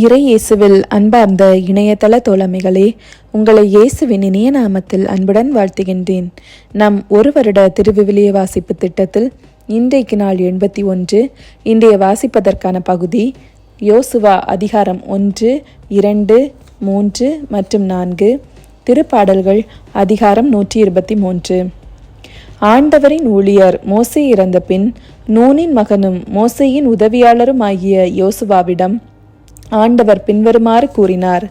இறை இயேசுவில் அன்பார்ந்த இணையதள தோழமைகளே உங்களை இயேசுவின் இனிய நாமத்தில் அன்புடன் வாழ்த்துகின்றேன். நம் ஒரு வருட திருவிவிலிய வாசிப்பு திட்டத்தில் இன்றைக்கு நாள் எண்பத்தி ஒன்று. இன்றைய வாசிப்பதற்கான பகுதி யோசுவா அதிகாரம் ஒன்று இரண்டு மூன்று மற்றும் நான்கு. திருப்பாடல்கள் அதிகாரம் நூற்றி இருபத்தி மூன்று. ஆண்டவரின் ஊழியர் மோசே இறந்த பின் நூனின் மகனும் மோசையின் உதவியாளரும் ஆகிய யோசுவாவிடம் ஆண்டவர் பின்வருமாறு கூறினார்.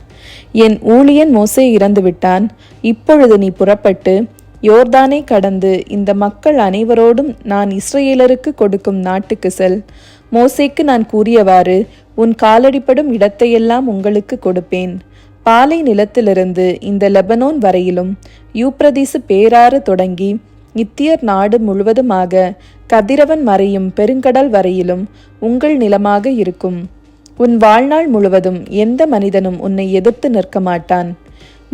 என் ஊழியன் மோசே இறந்துவிட்டான். இப்பொழுது நீ புறப்பட்டு யோர்தானை கடந்து இந்த மக்கள் அனைவரோடும் நான் இஸ்ரேலருக்கு கொடுக்கும் நாட்டுக்கு செல். மோசேக்கு நான் கூறியவாறு உன் காலடிப்படும் இடத்தையெல்லாம் உங்களுக்கு கொடுப்பேன். பாலை நிலத்திலிருந்து இந்த லெபனோன் வரையிலும் யூப்ரதீசு பேராறு தொடங்கி நித்தியர் நாடு முழுவதுமாக கதிரவன் மறையும் பெருங்கடல் வரையிலும் உங்கள் நிலமாக இருக்கும். உன் வாழ்நாள் முழுவதும் எந்த மனிதனும் உன்னை எதிர்த்து நிற்க மாட்டான்.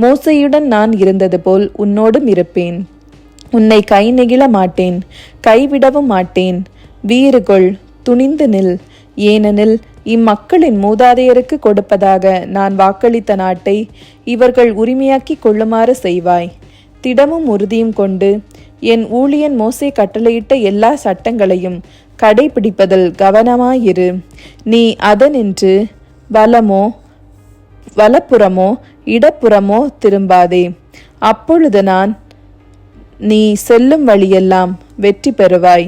மோசையுடன் நான் இருந்தது போல் உன்னோடும் இருப்பேன். உன்னை கை நெகிழ மாட்டேன் கைவிடவும் மாட்டேன். வீறுகொள் துணிந்து நில். ஏனெனில் இம்மக்களின் மூதாதையருக்கு கொடுப்பதாக நான் வாக்களித்த நாட்டை இவர்கள் உரிமையாக்கி கொள்ளுமாறு செய்வாய். திடமும் உறுதியும் கொண்டு என் ஊழியன் மோசே கட்டளையிட்ட எல்லா சட்டங்களையும் கடைபிடிப்பதில் கவனமாயிரு. நீ அதனின்று வலமோ வலப்புறமோ இடப்புறமோ திரும்பாதே. அப்பொழுது நான் நீ செல்லும் வழியெல்லாம் வெற்றி பெறுவாய்.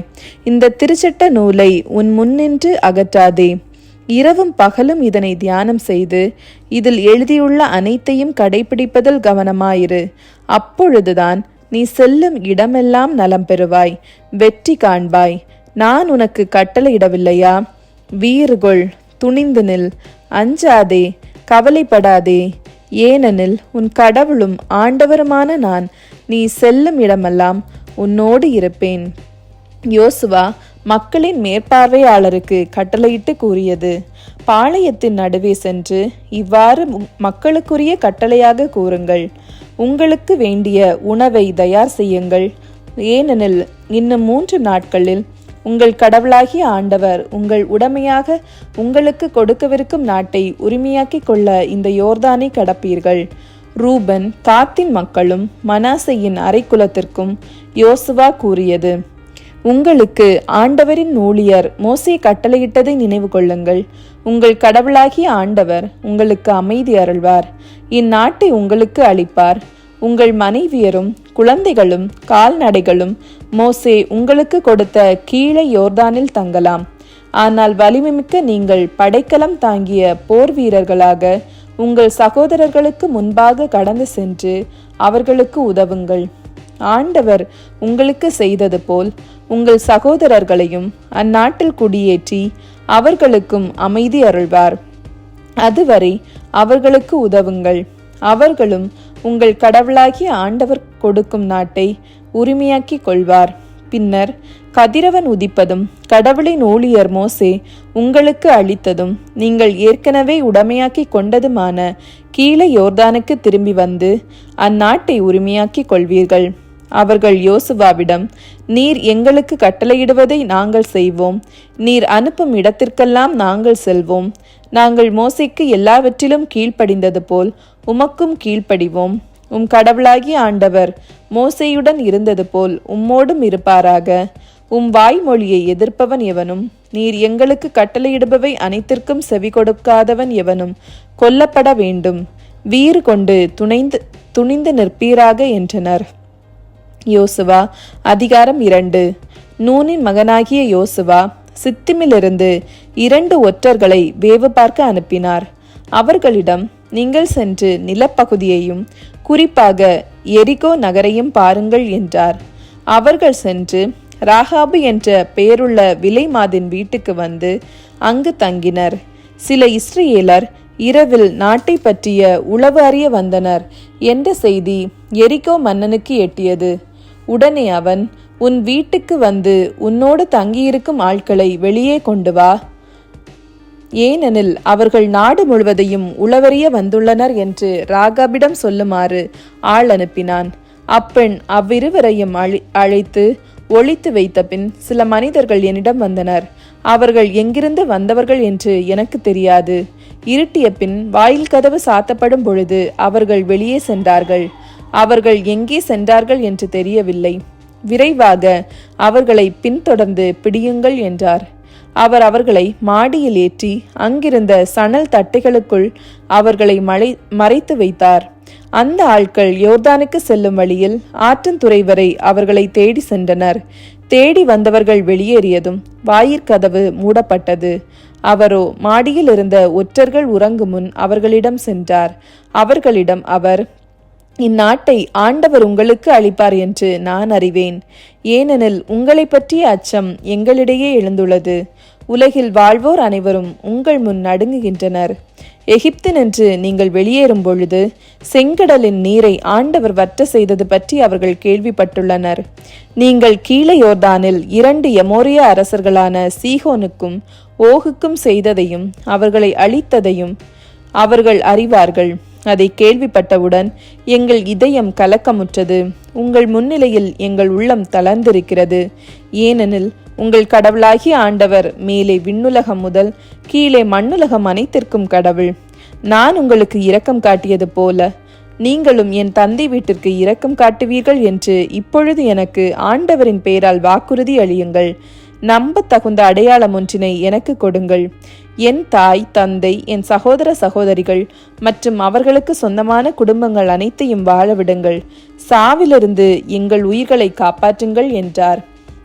இந்த திருச்சட்ட நூலை உன் முன்னின்று அகற்றாதே. இரவும் பகலும் இதனை தியானம் செய்து இதில் எழுதியுள்ள அனைத்தையும் கடைபிடிப்பதில் கவனமாயிரு. அப்பொழுதுதான் நீ செல்லும் இடமெல்லாம் நலம் பெறுவாய். வெற்றி காண்பாய். நான் உனக்கு கட்டளையிடவில்லையா? வீறுகொள் துணிந்து நில் அஞ்சாதே கவலைப்படாதே. ஏனெனில் உன் கடவுளும் ஆண்டவருமான நான் நீ செல்லும் இடமெல்லாம் உன்னோடு இருப்பேன். யோசுவா மக்களின் மேற்பார்வையாளருக்கு கட்டளையிட்டு கூறியது. பாளையத்தின் நடுவே சென்று இவ்வாறு மக்களுக்குரிய கட்டளையாக கூறுங்கள். உங்களுக்கு வேண்டிய உணவை தயார் செய்யுங்கள். ஏனெனில் இன்னும் மூன்று நாட்களில் உங்கள் கடவுளாகிய ஆண்டவர் உங்கள் உடமையாக உங்களுக்கு கொடுக்கவிருக்கும் நாட்டை உரிமையாக்கி கொள்ள இந்த யோர்தானை கடப்பீர்கள். ரூபன் காத்தின் மக்களும் மனாசையின் அரைக்குலத்திற்கும் யோசுவா கூறியது. உங்களுக்கு ஆண்டவரின் ஊழியர் மோசே கட்டளையிட்டதை நினைவு கொள்ளுங்கள். உங்கள் கடவுளாகிய ஆண்டவர் உங்களுக்கு அமைதி அருள்வார். இந்நாட்டை உங்களுக்கு அளிப்பார். உங்கள் மனைவியரும் குழந்தைகளும் கால்நடைகளும் மோசே உங்களுக்கு கொடுத்த கீழே யோர்தானில் தங்கலாம். ஆனால் வலிமைமிக்க நீங்கள் படைக்கலம் தாங்கிய போர் வீரர்களாக உங்கள் சகோதரர்களுக்கு முன்பாக கடந்து சென்று அவர்களுக்கு உதவுங்கள். ஆண்டவர் உங்களுக்கு செய்தது போல் உங்கள் சகோதரர்களையும் அந்நாட்டில் குடியேற்றி அவர்களுக்கும் அமைதி அருள்வார். அதுவரை அவர்களுக்கு உதவுங்கள். அவர்களும் உங்கள் கடவுளாகிய ஆண்டவர் கொடுக்கும் நாட்டை உரிமையாக்கி கொள்வார். பின்னர் கதிரவன் உதிப்பதும் கடவுளின் ஊழியர் மோசே உங்களுக்கு அளித்ததும் நீங்கள் ஏற்கனவே உடமையாக்கி கொண்டதுமான கீழே யோர்தானுக்கு திரும்பி வந்து அந்நாட்டை உரிமையாக்கி கொள்வீர்கள். அவர்கள் யோசுவாவிடம் நீர் எங்களுக்கு கட்டளையிடுவதை நாங்கள் செய்வோம். நீர் அனுப்பும் இடத்திற்கெல்லாம் நாங்கள் செல்வோம். நாங்கள் மோசைக்கு எல்லாவற்றிலும் கீழ்ப்படிந்தது போல் உமக்கும் கீழ்ப்படிவோம். உம் கடவுளாகி ஆண்டவர் மோசையுடன் இருந்தது போல் உம்மோடும் இருப்பாராக. உம் வாய்மொழியை எதிர்ப்பவன் எவனும் நீர் எங்களுக்கு கட்டளையிடுபவை அனைத்திற்கும் செவி கொடுக்காதவன் எவனும் கொல்லப்பட வேண்டும். வீறு கொண்டு துணைந்து துணிந்து நிற்பீராக என்றனர். யோசுவா அதிகாரம் இரண்டு. நூனின் மகனாகிய யோசுவா சித்திமிலிருந்து இரண்டு ஒற்றர்களை வேவு பார்க்க அனுப்பினார். அவர்களிடம் நீங்கள் சென்று நிலப்பகுதியையும் குறிப்பாக எரிகோ நகரையும் பாருங்கள் என்றார். அவர்கள் சென்று ராகாபு என்ற பெயருள்ள விலைமாதின் வீட்டுக்கு வந்து அங்கு தங்கினர். சில இஸ்ரேலர் இரவில் நாட்டை பற்றிய உளவு அறிய வந்தனர் என்ற செய்தி எரிகோ மன்னனுக்கு எட்டியது. உடனே அவன் உன் வீட்டுக்கு வந்து உன்னோடு தங்கியிருக்கும் ஆட்களை வெளியே கொண்டு வா. ஏனெனில் அவர்கள் நாடு முழுவதையும் உளவறிய வந்துள்ளனர் என்று ராகாபிடம் சொல்லுமாறு ஆள் அனுப்பினான். அப்பெண் அவ்விருவரையும் அழி அழைத்து ஒழித்து வைத்த பின் சில மனிதர்கள் என்னிடம் வந்தனர். அவர்கள் எங்கிருந்து வந்தவர்கள் என்று எனக்கு தெரியாது. இருட்டிய பின் வாயில் கதவு சாத்தப்படும் பொழுது அவர்கள் வெளியே சென்றார்கள். அவர்கள் எங்கே சென்றார்கள் என்று தெரியவில்லை. விரைவாக அவர்களை பின்தொடர்ந்து பிடியுங்கள் என்றார். அவர் அவர்களை மாடியில் ஏற்றி அங்கிருந்த சணல் தட்டைகளுக்குள் அவர்களை மலை மறைத்து வைத்தார். அந்த ஆட்கள் யோர்தானுக்கு செல்லும் வழியில் ஆற்றந்துறை வரை அவர்களை தேடி சென்றனர். தேடி வந்தவர்கள் வெளியேறியதும் வாயிற்கதவு மூடப்பட்டது. அவரோ மாடியில் இருந்த ஒற்றர்கள் உறங்கும் முன் அவர்களிடம் சென்றார். அவர்களிடம் அவர் இந்நாட்டை ஆண்டவர் உங்களுக்கு அளிப்பார் என்று நான் அறிவேன். ஏனெனில் உங்களை பற்றிய அச்சம் எங்களிடையே எழுந்துள்ளது. உலகில் வாழ்வோர் அனைவரும் உங்கள் முன் நடுங்குகின்றனர். எகிப்து நின்று நீங்கள் வெளியேறும் பொழுது செங்கடலின் நீரை ஆண்டவர் வற்ற செய்தது பற்றி அவர்கள் கேள்விப்பட்டுள்ளனர். நீங்கள் கீழே யோர்தானில் இரண்டு எமோரிய அரசர்களான சீகோனுக்கும் ஓகுக்கும் செய்ததையும் அவர்களை அழித்ததையும் அவர்கள் அறிவார்கள். அதை கேள்விப்பட்டவுடன் எங்கள் இதயம் கலக்கமுற்றது. உங்கள் முன்னிலையில் எங்கள் உள்ளம் தளர்ந்திருக்கிறது. ஏனெனில் உங்கள் கடவுளாகிய ஆண்டவர் மேலே விண்ணுலகம் முதல் கீழே மண்ணுலகம் அனைத்திற்கும் கடவுள். நான் உங்களுக்கு இரக்கம் காட்டியது போல நீங்களும் என் தந்தை வீட்டிற்கு இரக்கம் காட்டுவீர்கள் என்று இப்பொழுது எனக்கு ஆண்டவரின் பெயரால் வாக்குறுதி அளியுங்கள். நம்பத்தகுந்த அடையாளம் ஒன்றினை எனக்கு கொடுங்கள். என் தாய் தந்தை என் சகோதர சகோதரிகள் மற்றும் அவர்களுக்கு சொந்தமான குடும்பங்கள் அனைத்தையும் வாழவிடுங்கள் சாவிலிருந்து எங்கள் உயிர்களை காப்பாற்றுங்கள் என்றார்.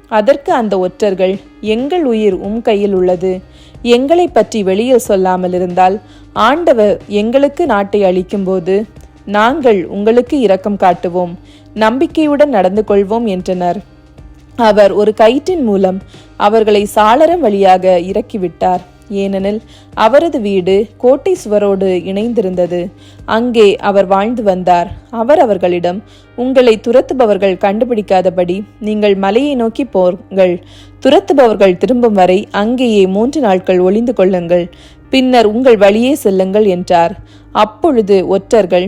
அதற்கு அந்த ஒற்றர்கள் எங்கள் உயிர் உம் கையில் உள்ளது. எங்களை பற்றி வெளியில் சொல்லாமல் இருந்தால் ஆண்டவர் எங்களுக்கு நாட்டை அளிக்கும்போது நாங்கள் உங்களுக்கு இரக்கம் காட்டுவோம். நம்பிக்கையுடன் நடந்து கொள்வோம் என்றனர். அவர் ஒரு கயிற்றின் மூலம் அவர்களை சாளரம் வழியாக இறக்கிவிட்டார். ஏனெனில் அவரது வீடு கோட்டை சுவரோடு இணைந்திருந்தது. அங்கே அவர் வாழ்ந்து வந்தார். அவர் அவர்களிடம் உங்களை துரத்துபவர்கள் கண்டுபிடிக்காதபடி நீங்கள் மலையை நோக்கி போங்கள். துரத்துபவர்கள் திரும்பும் வரை அங்கேயே மூன்று நாட்கள் ஒளிந்து கொள்ளுங்கள். பின்னர் உங்கள் வழியே செல்லுங்கள் என்றார். அப்பொழுது ஒற்றர்கள்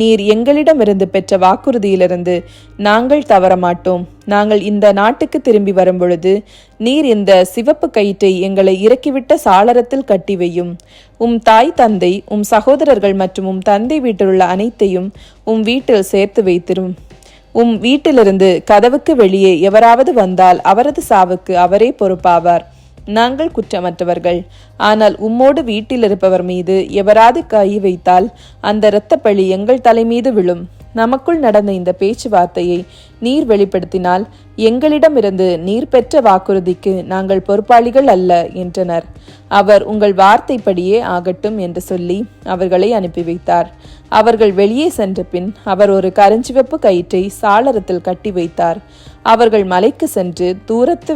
நீர் எங்களிடமிருந்து பெற்ற வாக்குறுதியிலிருந்து நாங்கள் தவறமாட்டோம். நாங்கள் இந்த நாட்டுக்கு திரும்பி வரும்பொழுது நீர் இந்த சிவப்பு கயிற்றை எங்களை இறக்கிவிட்ட சாளரத்தில் கட்டி வையும். உம் தாய் தந்தை உம் சகோதரர்கள் மற்றும் உம் தந்தை வீட்டிலுள்ள அனைத்தையும் உம் வீட்டில் சேர்த்து வைத்திரும். உம் வீட்டிலிருந்து கதவுக்கு வெளியே எவராவது வந்தால் அவரது சாவுக்கு அவரே பொறுப்பாவார். நாங்கள் குற்றமற்றவர்கள். ஆனால் உம்மோடு வீட்டில் இருப்பவர் மீது எவராது கை வைத்தால் அந்த இரத்தப்பழி எங்கள் தலை மீது விழும். நமக்குள் நடந்த இந்த பேச்சுவார்த்தையை நீர் வெளிப்படுத்தினால் எங்களிடமிருந்து நீர் பெற்ற வாக்குறுதிக்கு நாங்கள் பொறுப்பாளிகள் அல்ல என்றனர். அவர் உங்கள் வார்த்தைப்படியே ஆகட்டும் என்று சொல்லி அவர்களை அனுப்பி வைத்தார். அவர்கள் வெளியே சென்ற பின் அவர் ஒரு கருஞ்சிவப்பு கயிற்றை சாளரத்தில் கட்டி வைத்தார். அவர்கள் மலைக்கு சென்று தூரத்து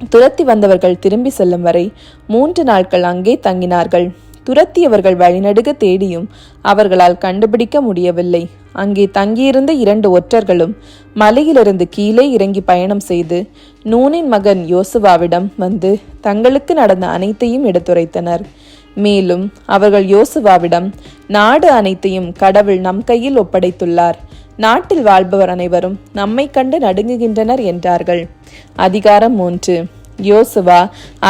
துரத்தி வந்தவர்கள் திரும்பி செல்லும் வரை மூன்று நாட்கள் அங்கே தங்கினார்கள். துரத்தியவர்கள் வழிநடுக தேடியும் அவர்களால் கண்டுபிடிக்க முடியவில்லை. அங்கே தங்கியிருந்த இரண்டு ஒற்றர்களும் மலையிலிருந்து கீழே இறங்கி பயணம் செய்து நூனின் மகன் யோசுவாவிடம் வந்து தங்களுக்கு நடந்த அனைத்தையும் எடுத்துரைத்தனர். மேலும் அவர்கள் யோசுவாவிடம் நாடு அனைத்தையும் கடவுள் நம் கையில் ஒப்படைத்துள்ளார். நாட்டில் வாழ்பவர் அனைவரும் நம்மை கண்டு நடுங்குகின்றனர் என்றார்கள். அதிகாரம் மூன்று. யோசுவா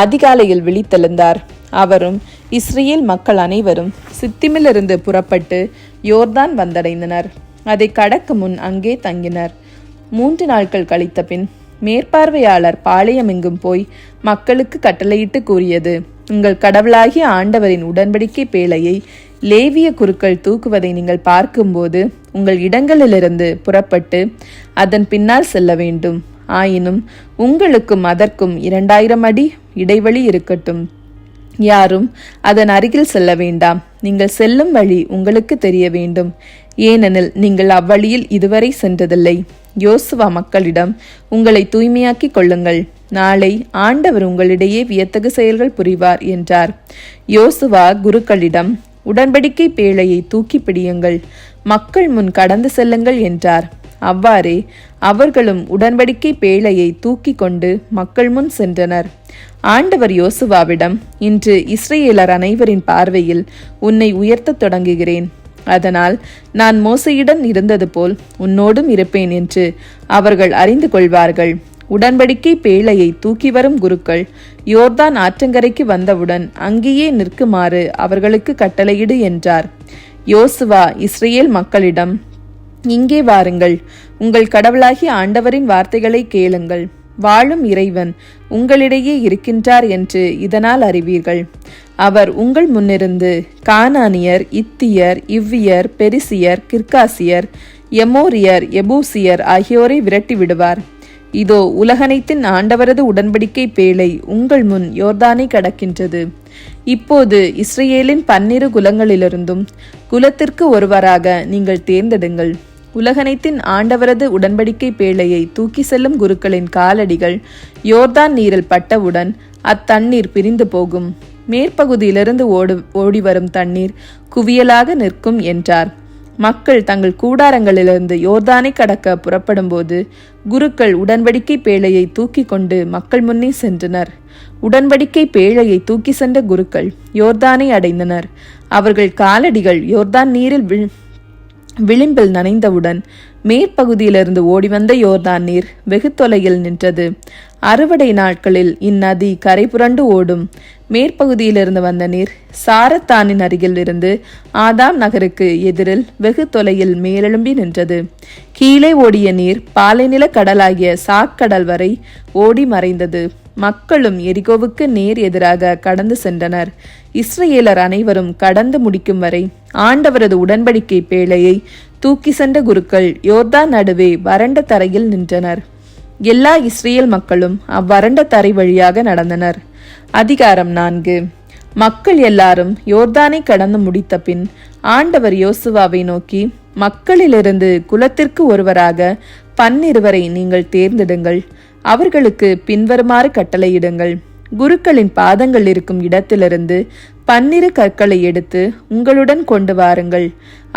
அதிகாலையில் விழித்தெழுந்தார். அவரும் இஸ்ரேல் மக்கள் அனைவரும் சித்திமிலிருந்து புறப்பட்டு யோர்தான் வந்தடைந்தனர். அதை கடக்கு முன் அங்கே தங்கினர். மூன்று நாட்கள் கழித்த பின் மேற்பார்வையாளர் பாளையம் எங்கும் போய் மக்களுக்கு கட்டளையிட்டு கூறியது உங்கள் கடவுளாகிய ஆண்டவரின் உடன்படிக்கை பேழையை லேவிய குருக்கள் தூக்குவதை நீங்கள் பார்க்கும்போது உங்கள் இடங்களிலிருந்து புறப்பட்டு அதன் பின்னால் செல்ல வேண்டும். ஆயினும் உங்களுக்கும் அதற்கும் இரண்டாயிரம் அடி இடைவெளி இருக்கட்டும். யாரும் அதன் அருகில் செல்ல வேண்டாம். நீங்கள் செல்லும் வழி உங்களுக்கு தெரிய வேண்டும். ஏனெனில் நீங்கள் அவ்வழியில் இதுவரை சென்றதில்லை. யோசுவா மக்களிடம் உங்களை தூய்மையாக்கிக் கொள்ளுங்கள். நாளை ஆண்டவர் உங்களிடையே வியத்தகு செயல்கள் புரிவார் என்றார். யோசுவா குருக்களிடம் உடன்படிக்கை பேழையை தூக்கி பிடியுங்கள். மக்கள் முன் கடந்து செல்லுங்கள் என்றார். அவ்வாறே அவர்களும் உடன்படிக்கை பேழையை தூக்கி கொண்டு மக்கள் முன் சென்றனர். ஆண்டவர் யோசுவாவிடம் இன்று இஸ்ரேலர் அனைவரின் பார்வையில் உன்னை உயர்த்தத் தொடங்குகிறேன். அதனால் நான் மோசையுடன் இருந்தது போல் உன்னோடும் இருப்பேன் என்று அவர்கள் அறிந்து கொள்வார்கள். உடன்படிக்கை பேழையை தூக்கி வரும் குருக்கள் யோர்தான் ஆற்றங்கரைக்கு வந்தவுடன் அங்கேயே நிற்குமாறு அவர்களுக்கு கட்டளையிடு என்றார். யோசுவா இஸ்ரேல் மக்களிடம் இங்கே வாருங்கள். உங்கள் கடவுளாகிய ஆண்டவரின் வார்த்தைகளை கேளுங்கள். வாழும் இறைவன் உங்களிடையே இருக்கின்றார் என்று இதனால் அறிவீர்கள். அவர் உங்கள் முன்னிருந்து கானானியர் இத்தியர் இவ்வியர் பெரிசியர் கிர்காசியர் எமோரியர் எபூசியர் ஆகியோரை விரட்டி விடுவார். இதோ உலகனைத்தின் ஆண்டவரது உடன்படிக்கை பேழை உங்கள் முன் யோர்தானை கடக்கின்றது. இப்போது இஸ்ரேலின் பன்னிரு குலங்களிலிருந்தும் குலத்திற்கு ஒருவராக நீங்கள் தேர்ந்தெடுங்கள். உலகனைத்தின் ஆண்டவரது உடன்படிக்கை பேழையை தூக்கி செல்லும் குருக்களின் காலடிகள் யோர்தான் நீரில் பட்டவுடன் அத்தண்ணீர் பிரிந்து போகும். மேற்பகுதியிலிருந்து ஓடு ஓடி வரும் தண்ணீர் குவியலாக நிற்கும் என்றார். மக்கள் தங்கள் கூடாரங்களிலிருந்து யோர்தானை கடக்க புறப்படும்போது குருக்கள் உடன்படிக்கை பேழையை தூக்கி கொண்டு மக்கள் முன்னே சென்றனர். உடன்படிக்கை பேழையை தூக்கி சென்ற குருக்கள் யோர்தானை அடைந்தனர். அவர்கள் காலடிகள் யோர்தான் நீரில் விளிம்பில் நனைந்தவுடன் மேற்பகுதியிலிருந்து ஓடிவந்த யோர்தான் நீர் வெகு தொலையில் நின்றது. அறுவடை நாட்களில் இந்நதி கரை புரண்டு ஓடும். மேற்பகுதியிலிருந்து வந்த நீர் சாரத்தானின் அருகில் இருந்து ஆதாம் நகருக்கு எதிரில் வெகு தொலையில் மேலெழும்பி நின்றது. கீழே ஓடிய நீர் பாலைநில கடலாகிய சாக்கடல் வரை ஓடி மறைந்தது. மக்களும் எரிகோவுக்கு நேர் எதிராக கடந்து சென்றனர். இஸ்ரேலர் அனைவரும் கடந்து முடிக்கும் வரை ஆண்டவரது உடன்படிக்கை பேழையை தூக்கி சென்ற குருக்கள் யோர்தான் நடுவே வறண்ட தரையில் நின்றனர். எல்லா இஸ்ரேல் மக்களும் அவ்வறண்ட தரை வழியாக நடந்தனர். அதிகாரம் நான்கு. மக்கள் எல்லாரும் யோர்தானை கடந்து முடித்த பின் ஆண்டவர் யோசுவாவை நோக்கி மக்களிலிருந்து குலத்திற்கு ஒருவராக பன்னிருவரை நீங்கள் தேர்ந்தெடுங்கள். அவர்களுக்கு பின்வருமாறு கட்டளையிடுங்கள். குருக்களின் பாதங்கள் இருக்கும் இடத்திலிருந்து பன்னிரு கற்களை எடுத்து உங்களுடன் கொண்டு வாருங்கள்.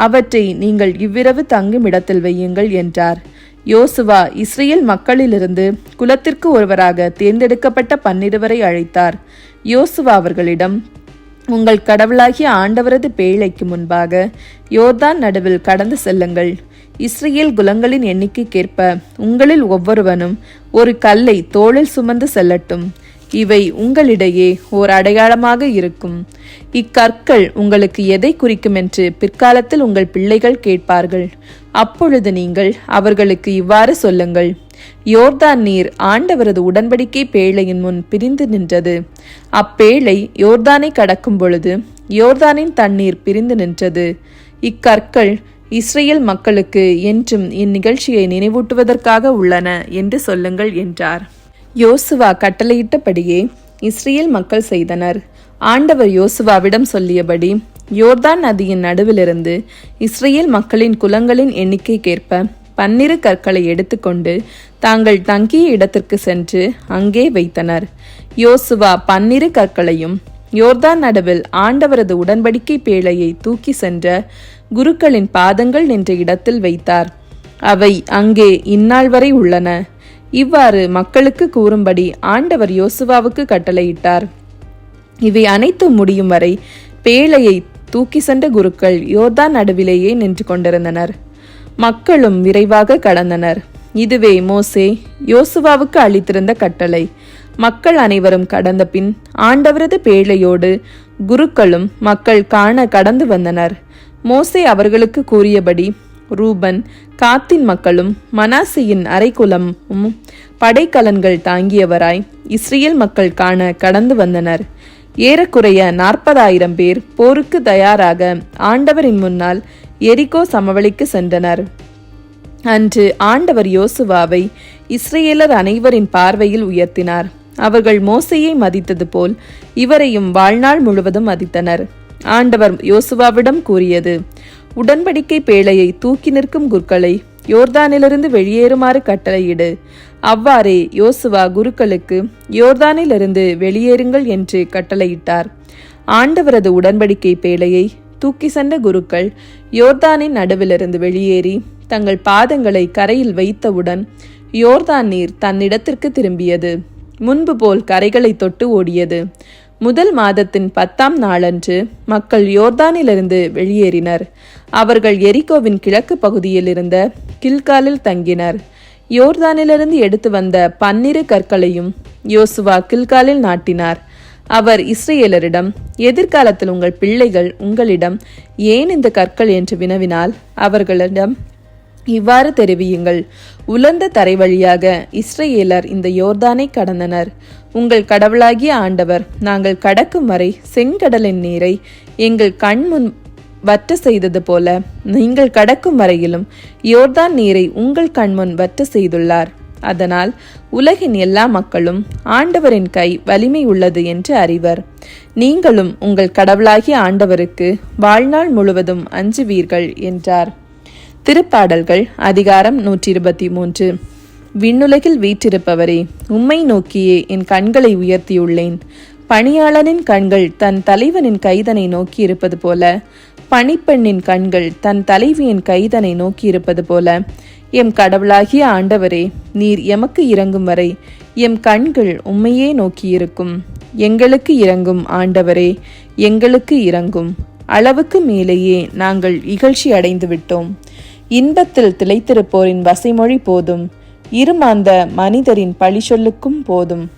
அவற்றை நீங்கள் இவ்விரவு தங்கும் இடத்தில் வையுங்கள் என்றார். யோசுவா இஸ்ரேல் மக்களிலிருந்து குலத்திற்கு ஒருவராக தேர்ந்தெடுக்கப்பட்ட பன்னிருவரை அழைத்தார். யோசுவா அவர்களிடம் உங்கள் கடவுளாகிய ஆண்டவரது பேழைக்கு முன்பாக யோர்தான் நடுவில் கடந்து செல்லுங்கள். இஸ்ரேல் குலங்களின் எண்ணிக்கைக்கேற்ப உங்களில் ஒவ்வொருவனும் ஒரு கல்லை தோளில் சுமந்து செல்லட்டும். இவை உங்களிடையே ஓர் அடையாளமாக இருக்கும். இக்கற்கள் உங்களுக்கு எதை குறிக்கும் என்று பிற்காலத்தில் உங்கள் பிள்ளைகள் கேட்பார்கள். அப்பொழுது நீங்கள் அவர்களுக்கு இவ்வாறு சொல்லுங்கள். யோர்தான் நீர் ஆண்டவரது உடன்படிக்கை பேழையின் முன் பிரிந்து நின்றது. அப்பேழை யோர்தானை கடக்கும் பொழுது யோர்தானின் தண்ணீர் பிரிந்து நின்றது. இக்கற்கள் இஸ்ரேல் மக்களுக்கு என்றும் இந்நிகழ்ச்சியை நினைவூட்டுவதற்காக உள்ளன என்று சொல்லுங்கள் என்றார். யோசுவா கட்டளையிட்டபடியே இஸ்ரேல் மக்கள் செய்தனர். ஆண்டவர் யோசுவாவிடம் சொல்லியபடி யோர்தான் நதியின் நடுவிலிருந்து இஸ்ரேல் மக்களின் குலங்களின் எண்ணிக்கைக்கேற்ப பன்னிரு கற்களை எடுத்துக்கொண்டு தாங்கள் தங்கிய இடத்திற்கு சென்று அங்கே வைத்தனர். யோசுவா பன்னிரு கற்களையும் யோர்தான் நடுவில் ஆண்டவரது உடன்படிக்கை பேழையை தூக்கி சென்ற குருக்களின் பாதங்கள் நின்ற இடத்தில் வைத்தார். அவை அங்கே இந்நாள் வரை உள்ளன. இவ்வாறு மக்களுக்கு கூறும்படி ஆண்டவர் யோசுவாவுக்கு கட்டளையிட்டார். இவை அனைத்தும் முடியும் வரை பேழையை தூக்கி சென்ற குருக்கள் யோர்தான் நடுவிலேயே நின்று கொண்டிருந்தனர். மக்களும் விரைவாக கடந்தனர். இதுவே மோசே யோசுவாவுக்கு அளித்திருந்த கட்டளை. மக்கள் அனைவரும் கடந்த பின் ஆண்டவரது பேழையோடு குருக்களும் மக்கள் காண கடந்து வந்தனர். மோசே அவர்களுக்கு கூறியபடி ரூபன் காத்தின் மக்களும் மனாசியின் அரைக்குலமும் படைக்கலன்கள் தாங்கியவராய் இஸ்ரேல் மக்கள் காண கடந்து வந்தனர். ஏறக்குறைய நாற்பதாயிரம் பேர் போருக்கு தயாராக ஆண்டவரின் முன்னால் எரிகோ சமவெளிக்கு சென்றனர். அன்று ஆண்டவர் யோசுவாவை இஸ்ரேலர் அனைவரின் பார்வையில் உயர்த்தினார். அவர்கள் மோசையை மதித்தது போல் இவரையும் வாழ்நாள் முழுவதும் மதித்தனர். ஆண்டவர் யோசுவாவிடம் கூறியது உடன்படிக்கை பேழையை தூக்கி நிற்கும் குருக்களை யோர்தானிலிருந்து வெளியேறுமாறு கட்டளையிடு. அவ்வாறே யோசுவா குருக்களுக்கு யோர்தானிலிருந்து வெளியேறுங்கள் என்று கட்டளையிட்டார். ஆண்டவரது உடன்படிக்கை பேழையை தூக்கி சென்ற குருக்கள் யோர்தானின் நடுவிலிருந்து வெளியேறி தங்கள் பாதங்களை கரையில் வைத்தவுடன் யோர்தான் நீர் தன்னிடத்திற்கு திரும்பியது. முன்பு போல் கரைகளை தொட்டு ஓடியது. முதல் மாதத்தின் பத்தாம் நாளன்று மக்கள் யோர்தானிலிருந்து வெளியேறினர். அவர்கள் எரிகோவின் கிழக்கு பகுதியில் இருந்த கில்காலில் தங்கினர். யோர்தானிலிருந்து எடுத்து வந்த பன்னிரு கற்களையும் யோசுவா கில்காலில் நாட்டினார். அவர் இஸ்ரேலரிடம் எதிர்காலத்தில் உங்கள் பிள்ளைகள் உங்களிடம் ஏன் இந்த கற்கள்? என்று வினவினால் அவர்களிடம் இவ்வாறு தெரிவியுங்கள். உலர்ந்த தரை வழியாக இஸ்ரேலர் இந்த யோர்தானை கடந்தனர். உங்கள் கடவுளாகிய ஆண்டவர் நாங்கள் கடக்கும் வரை செங்கடலின் நீரை எங்கள் கண் முன் வற்ற செய்தது போல நீங்கள் கடக்கும் வரையிலும் யோர்தான் நீரை உங்கள் கண்முன் வற்ற செய்துள்ளார். அதனால் உலகின் எல்லா மக்களும் ஆண்டவரின் கை வலிமை உள்ளது என்று அறிவர். நீங்களும் உங்கள் கடவுளாகிய ஆண்டவருக்கு வாழ்நாள் முழுவதும் அஞ்சுவீர்கள் என்றார். திருப்பாடல்கள் அதிகாரம் நூற்றி இருபத்தி மூன்று விண்ணுலகில் வீற்றிருப்பவரே உம்மை நோக்கியே என் கண்களை உயர்த்தியுள்ளேன். பணியாளனின் கண்கள் தன் தலைவனின் கைதனை நோக்கியிருப்பது போல பணிப்பெண்ணின் கண்கள் தன் தலைவியின் கைதனை நோக்கியிருப்பது போல எம் கடவுளாகிய ஆண்டவரே நீர் எமக்கு இறங்கும் வரை எம் கண்கள் உம்மையே நோக்கியிருக்கும். எங்களுக்கு இறங்கும் ஆண்டவரே எங்களுக்கு இறங்கும். அளவுக்கு மேலேயே நாங்கள் இகழ்ச்சி அடைந்து விட்டோம் இன்பத்தில் திளைத்திருப்போரின் வசைமொழி போதும். இருமாந்த மனிதரின் பழி சொல்லுக்கும் போதும்.